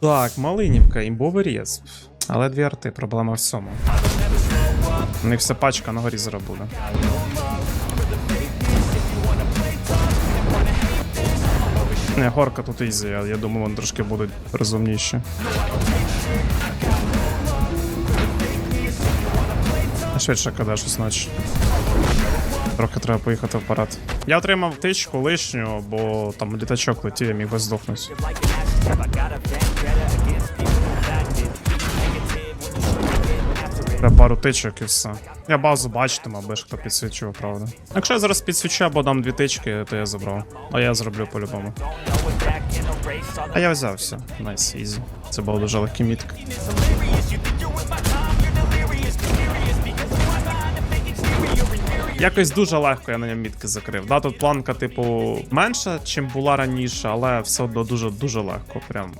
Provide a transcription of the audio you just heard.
Так, Малинівка, імбовий рез. Але дві арти, проблема в цьому. У них вся пачка на горі буде. Не, горка тут ізі, я, думаю, вони трошки будуть розумніші. Швидше каде щось наче. Трохи треба поїхати вперед. Я отримав тичку лишню, бо там літачок летів, я міг би здохнути. Треба пару тичок і все. Я базу бачитиму, аби ж хто підсвічував, правда. Якщо я зараз підсвічу або дам дві тички, то я забрав. А я зроблю по-любому. А я взявся. Найс, ізі. Це було дуже легкий мітк. Якось дуже легко я на ньому мітки закрив. Да, тут планка, типу, менша, чим була раніше, але все одно дуже дуже легко. Прям